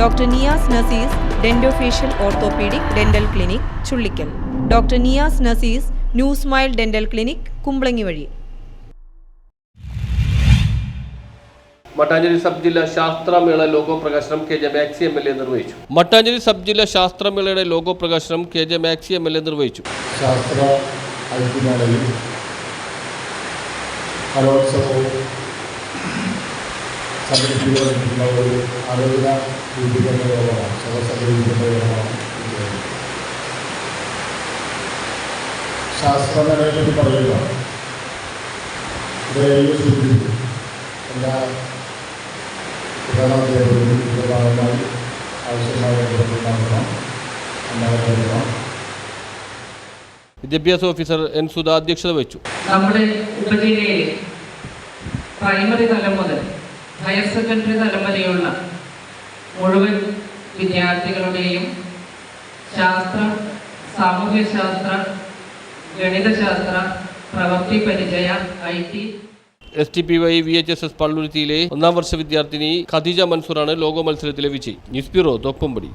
Doctor Niyas Nazeez dentofacial orthopaedic dental clinic Chullikkal. Doctor Niyas Nazeez new smile dental clinic Kumbalangi വഴി. Mattancherry sub ജില്ലാ ശാസ്ത്രമേള logo പ്രകാശനം K J Maxi M L A നിർവഹിച്ചു. Mattancherry sub ജില്ലാ ശാസ്ത്രമേളയുടെ logo പ്രകാശനം K J Maxi M L A നിർവഹിച്ചു. ശാസ്ത്ര കലോത്സവവും സംഘടിപ്പിക്കുന്ന ഒരു ആലോചന രൂപീകരണ യോഗമാണ് രൂപീകരണ യോഗമാണ് ഇത്. പറയുക ഇവരെയും ഏഴ് സൂചിപ്പിക്കും എല്ലാ ഇതിന്റെ ഭാഗമായി ആവശ്യമായ നടത്തണം വിദ്യാഭ്യാസ ഓഫീസർ എൻ സുധ അധ്യക്ഷത വഹിച്ചു നമ്മുടെ ഉപജില്ലയിൽ പ്രൈമറി തലം മുതൽ ഹയർ സെക്കൻഡറി തലം വരെയുള്ള മുഴുവൻ വിദ്യാർത്ഥികളുടെയും ശാസ്ത്ര സാമൂഹ്യശാസ്ത്ര ഗണിതശാസ്ത്ര പ്രവൃത്തി പരിചയ I T. S T P Y V H S S പള്ളുരുത്തിയിലെ ഒന്നാം വർഷ വിദ്യാർത്ഥിനി ഖദീജ മൻസൂറാണ് ലോഗോ മത്സരത്തിലെ വിജയി. News bureau Thoppumpady